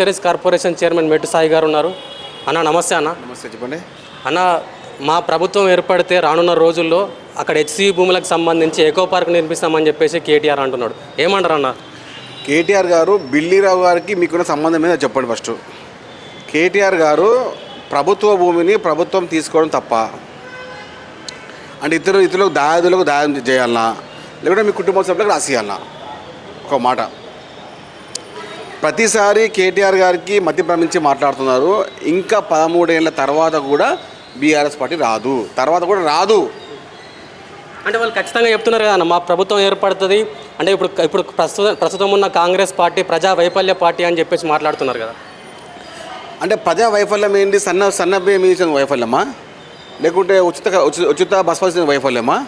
Fisheries corporation chairman మెట్టు సాయి గారు ఉన్నారు. అన్న నమస్తే అన్న. నమస్తే చెప్పండి. అన్న మా ప్రభుత్వం ఏర్పడితే రానున్న రోజుల్లో అక్కడ హెచ్సి భూములకు సంబంధించి ఎకో పార్క్ నిర్మిస్తామని చెప్పేసి కేటీఆర్ అంటున్నాడు. ఏమంటారు అన్న? కేటీఆర్ గారు బిల్లీరావు గారికి మీకున్న సంబంధం మీద చెప్పండి ఫస్ట్ కేటీఆర్ గారు ప్రభుత్వ భూమిని ప్రభుత్వం తీసుకోవడం తప్ప అంటే ఇతరు ఇతరులకు దాయాదులకు దాయం చేయాలన్నా లేకుంటే మీ కుటుంబ సభ్యులకు రాసియాలన్నా ఒక మాట. ప్రతిసారి కేటీఆర్ గారికి మధ్య భ్రమించి మాట్లాడుతున్నారు. ఇంకా పదమూడేళ్ళ తర్వాత కూడా బీఆర్ఎస్ పార్టీ రాదు. తర్వాత కూడా రాదు. అంటే వాళ్ళు ఖచ్చితంగా చెప్తున్నారు కదా మా ప్రభుత్వం ఏర్పడుతుంది. అంటే ఇప్పుడు ఇప్పుడు ప్రస్తుతం ప్రస్తుతం ఉన్న కాంగ్రెస్ పార్టీ ప్రజా వైఫల్య పార్టీ అని చెప్పేసి మాట్లాడుతున్నారు కదా. అంటే ప్రజా వైఫల్యం ఏంటి? సన్న సన్న బియ్యం ఇచ్చిన వైఫల్యమా? లేకుంటే ఉచిత ఉచిత బస్ పాస్ వైఫల్యమా?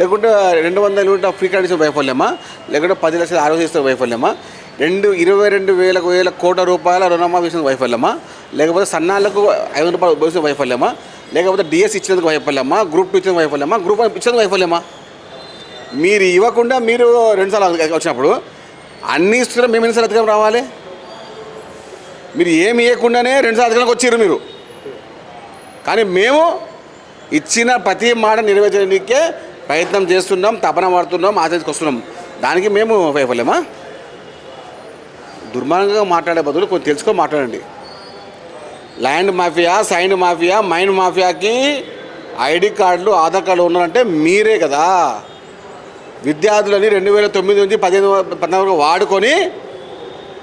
లేకుంటే రెండు వందల యూనిట్ ఫ్రీ కార్డ్ ఇచ్చిన వైఫల్యమా? లేకుంటే పది లక్షల ఆరోగ్య ఇచ్చిన వైఫల్యమా? రెండు ఇరవై రెండు వేల వేల కోట్ల రూపాయల రుణమాఫీ ఇచ్చిన వైఫల్యమా? లేకపోతే సన్నాలకు ఐదు రూపాయలు ఇచ్చిన వైఫల్యమా? లేకపోతే డిఎస్ ఇచ్చినందుకు వైఫల్యమా? గ్రూప్ టూ ఇచ్చిన వైఫల్యమా? గ్రూప్ వన్ ఇచ్చినందుకు వైఫల్యమా? మీరు ఇవ్వకుండా మీరు రెండుసార్లు వచ్చినప్పుడు అన్ని ఇస్తున్నారు మేము ఎన్నిసార్లు అధికారం రావాలి? మీరు ఏమి ఇవ్వకుండానే రెండు అధికారంకి వచ్చారు మీరు. కానీ మేము ఇచ్చిన ప్రతి మాట నెరవేర్చడానికే ప్రయత్నం చేస్తున్నాం తపన పడుతున్నాం ఆచరణకు వస్తున్నాం దానికి మేము వైఫల్యమా? దుర్మార్గంగా మాట్లాడే బదులు కొంచెం తెలుసుకో మాట్లాడండి. Land mafia sand mafia mind మాఫియాకి ID కార్డులు ఆధార్ కార్డులు ఉన్నారంటే మీరే కదా. విద్యార్థులని రెండు వేల తొమ్మిది నుంచి పదిహేను పద్నాలుగు వరకు వాడుకొని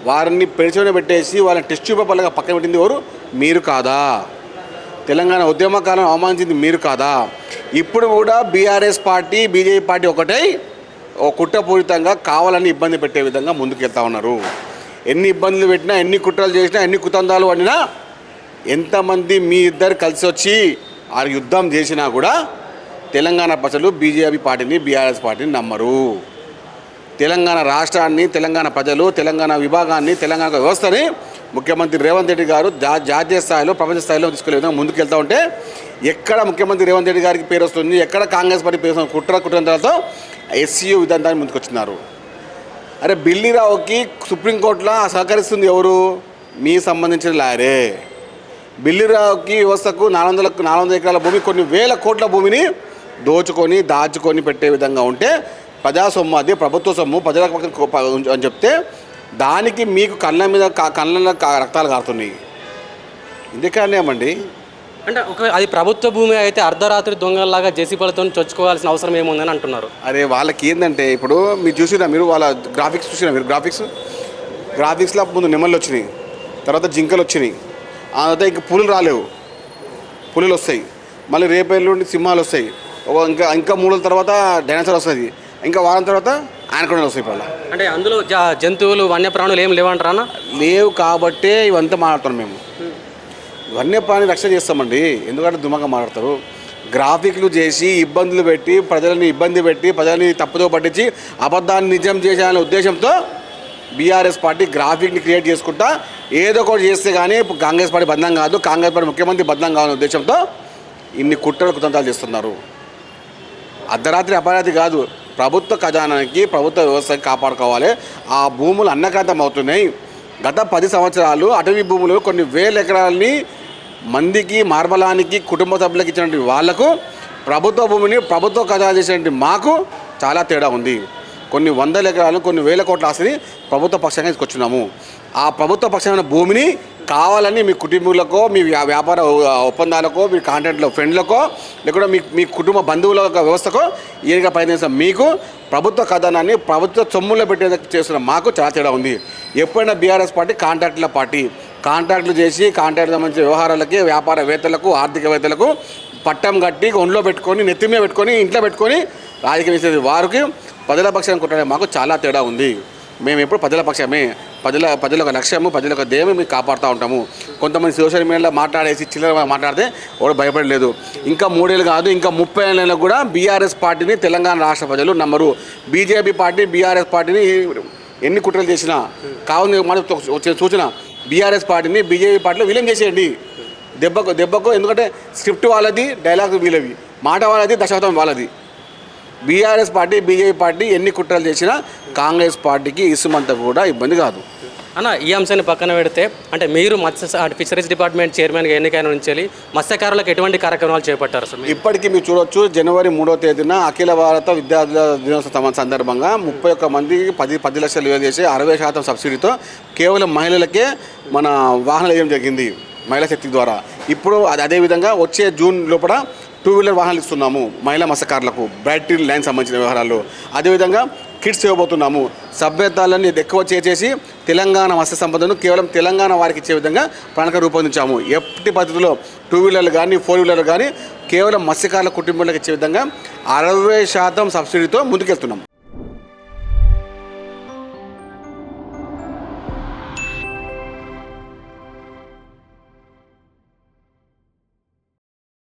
వారిని పెన్షన్ పెట్టేసి వాళ్ళని టెస్ట్ పేపర్లుగా పక్కన పెట్టింది ఎవరు? మీరు కాదా. తెలంగాణ ఉద్యమకాలం అవమానించింది మీరు కాదా. ఇప్పుడు కూడా బీఆర్ఎస్ పార్టీ బీజేపీ పార్టీ ఒకటై ఓ కుట్రపూరితంగా కావాలని ఇబ్బంది పెట్టే విధంగా ముందుకెళ్తా ఉన్నారు. ఎన్ని ఇబ్బందులు పెట్టినా ఎన్ని కుట్రలు చేసినా ఎన్ని కుతందాలు వండినా ఎంతమంది మీ ఇద్దరు కలిసి వచ్చి ఆ యుద్ధం చేసినా కూడా తెలంగాణ ప్రజలు బీజేపీ పార్టీని బీఆర్ఎస్ పార్టీని నమ్మరు. తెలంగాణ రాష్ట్రాన్ని తెలంగాణ ప్రజలు తెలంగాణ విభాగాన్ని తెలంగాణ వ్యవస్థని ముఖ్యమంత్రి రేవంత్ రెడ్డి గారు జా జాతీయ స్థాయిలో ప్రపంచ స్థాయిలో తీసుకెళ్ళే విధంగా ముందుకు వెళ్తూ ఉంటే ఎక్కడ ముఖ్యమంత్రి రేవంత్ రెడ్డి గారికి పేరు వస్తుంది ఎక్కడ కాంగ్రెస్ పార్టీ పేరు వస్తుంది కుట్ర కుట్రంతో ఎస్సీయూ విధానాన్ని ముందుకొచ్చినారు. అరే బిల్లీరావుకి సుప్రీంకోర్టులో సహకరిస్తుంది ఎవరు? మీ సంబంధించిన లాయరే. బిల్లీరావుకి వ్యవస్థకు నాలుగు వందల నాలుగు వందల ఎకరాల భూమి కొన్ని వేల కోట్ల భూమిని దోచుకొని దాచుకొని పెట్టే విధంగా ఉంటే ప్రజా సొమ్ము అది ప్రభుత్వ సొమ్ము ప్రజల పక్కన అని చెప్తే దానికి మీకు కళ్ళ మీద కా- కళ్ళ కా- రక్తాలు కారుతున్నాయి. ఇది అంటే ఒక అది ప్రభుత్వ భూమి అయితే అర్ధరాత్రి దొంగల్లాగా జేసీపీలతో చొచ్చుకోవాల్సిన అవసరం ఏముందని అంటున్నారు. అరే వాళ్ళకి ఏంటంటే ఇప్పుడు మీరు చూసినా మీరు వాళ్ళ గ్రాఫిక్స్ చూసినా మీరు గ్రాఫిక్స్? గ్రాఫిక్స్లో ముందు నెమళ్ళు వచ్చినాయి తర్వాత జింకలు వచ్చినాయి ఆ తర్వాత ఇంక పులులు రాలేవు. పులులు వస్తాయి మళ్ళీ రేపు ఎల్లుండి సింహాలు వస్తాయి. ఒక ఇంకా ఇంకా మూడు తర్వాత డైనోసార్ వస్తుంది ఇంకా వారం తర్వాత ఆనకొండలు వస్తాయి ఇప్పుడు అంటే అందులో జంతువులు వన్యప్రాణులు ఏం లేవంటారా లేవు కాబట్టే ఇవంతా మాట్లాడుతున్నాం మేము. వన్యప్రాణి రక్షణ చేస్తామండి. ఎందుకంటే దుమ్మగా మాట్లాడతారు. గ్రాఫిక్లు చేసి ఇబ్బందులు పెట్టి ప్రజలని ఇబ్బంది పెట్టి ప్రజలని తప్పుతో పట్టించి అబద్ధాన్ని నిజం చేయాలనే ఉద్దేశంతో బీఆర్ఎస్ పార్టీ గ్రాఫిక్ని క్రియేట్ చేసుకుంటా ఏదో ఒకటి చేస్తే కానీ కాంగ్రెస్ పార్టీ బద్దం కాదు కాంగ్రెస్ పార్టీ ముఖ్యమంత్రి బద్దం కావాలనే ఉద్దేశంతో ఇన్ని కుట్రలు కుతంత్రాలు చేస్తున్నారు. అర్ధరాత్రి అపరాధి కాదు ప్రభుత్వ ఖజానానికి ప్రభుత్వ వ్యవస్థకి కాపాడుకోవాలి. ఆ భూములు అన్నకాంతం అవుతున్నాయి. గత పది సంవత్సరాలు అటవీ భూములు కొన్ని వేల ఎకరాలని మందికి మార్బలానికి కుటుంబ సభ్యులకు ఇచ్చినటువంటి వాళ్ళకు ప్రభుత్వ భూమిని ప్రభుత్వ ఖజానా చేసినటువంటి మాకు చాలా తేడా ఉంది. కొన్ని వందల ఎకరాలు కొన్ని వేల కోట్ల ఆస్తిని ప్రభుత్వ పక్షంగా తీసుకొచ్చున్నాము. ఆ ప్రభుత్వ పక్షమైన భూమిని కావాలని మీ కుటుంబీకులకో మీ వ్యాపార ఒప్పందాలకో మీ కాంటాక్ట్లో ఫ్రెండ్లకో లేకుంటే మీ మీ కుటుంబ బంధువుల వ్యవస్థకో ఈయనగా ప్రయత్నిస్తాం మీకు ప్రభుత్వ కథనాన్ని ప్రభుత్వ సొమ్ములో పెట్టేందుకు చేస్తున్న మాకు చాలా తేడా ఉంది. ఎప్పుడైనా బీఆర్ఎస్ పార్టీ కాంట్రాక్టుల పార్టీ. కాంట్రాక్టులు చేసి కాంట్రాక్ట్ సంబంధించిన వ్యవహారాలకి వ్యాపారవేత్తలకు ఆర్థికవేత్తలకు పట్టం కట్టి ఒంట్లో పెట్టుకొని నెత్తి మీద పెట్టుకొని ఇంట్లో పెట్టుకొని రాజకీయం చేసేది వారికి ప్రజల పక్షాన్ని కొట్టడం మాకు చాలా తేడా ఉంది. మేము ఎప్పుడు ప్రజల పక్షమే. ప్రజల ప్రజల యొక్క లక్ష్యము ప్రజల యొక్క ధ్యేయం మేము కాపాడుతూ ఉంటాము. కొంతమంది సోషల్ మీడియాలో మాట్లాడేసి చిల్లర మాట్లాడితే ఎవరు భయపడలేదు. ఇంకా మూడేళ్ళు కాదు ఇంకా ముప్పై ఏళ్ళలో కూడా బీఆర్ఎస్ పార్టీని తెలంగాణ రాష్ట్ర ప్రజలు నమ్మరు. బీజేపీ పార్టీ బీఆర్ఎస్ పార్టీని ఎన్ని కుట్రలు చేసినా కావున మన సూచన బీఆర్ఎస్ పార్టీని బీజేపీ పార్టీలో విలీనం చేసేయండి. దెబ్బకు దెబ్బకు ఎందుకంటే స్క్రిప్ట్ వాళ్ళది డైలాగ్ వీళ్ళవి. మాట వాళ్ళది దశాబ్దం వాళ్ళది. బీఆర్ఎస్ పార్టీ బీజేపీ పార్టీ ఎన్ని కుట్రలు చేసినా కాంగ్రెస్ పార్టీకి ఇసుమంతా కూడా ఇబ్బంది కాదు. అన్న ఈ అంశాన్ని పక్కన పెడితే అంటే మీరు మత్స్య ఫిషరీస్ డిపార్ట్మెంట్ చైర్మన్గా ఎన్నికైన నుంచి మత్స్యకారులకు ఎటువంటి కార్యక్రమాలు చేపట్టారు సార్ ఇప్పటికీ మీరు చూడొచ్చు జనవరి మూడో తేదీన అఖిల భారత విద్యార్థుల దినోత్సవ సందర్భంగా ముప్పై ఒక్క మందికి పది పది లక్షలు విలువ చేసి అరవై శాతం సబ్సిడీతో కేవలం మహిళలకే మన వాహనాలు వేయడం జరిగింది మహిళా శక్తి ద్వారా. ఇప్పుడు అది అదేవిధంగా వచ్చే జూన్ లోపల టూ వీలర్ వాహనాలు ఇస్తున్నాము మహిళా మత్స్యకారులకు బ్యాటరీ లైన్ సంబంధించిన వ్యవహారాలు అదేవిధంగా కిట్స్ ఇవ్వబోతున్నాము. సభ్యతాలన్నీ ఎక్కువ చేసేసి తెలంగాణ మత్స్య సంపదను కేవలం తెలంగాణ వారికి ఇచ్చే విధంగా ప్రణాళిక రూపొందించాము. ఎట్టి పద్ధతిలో టూ వీలర్లు కానీ ఫోర్ వీలర్లు కానీ కేవలం మత్స్యకారుల కుటుంబాలకు ఇచ్చే విధంగా అరవై శాతం సబ్సిడీతో ముందుకెళ్తున్నాం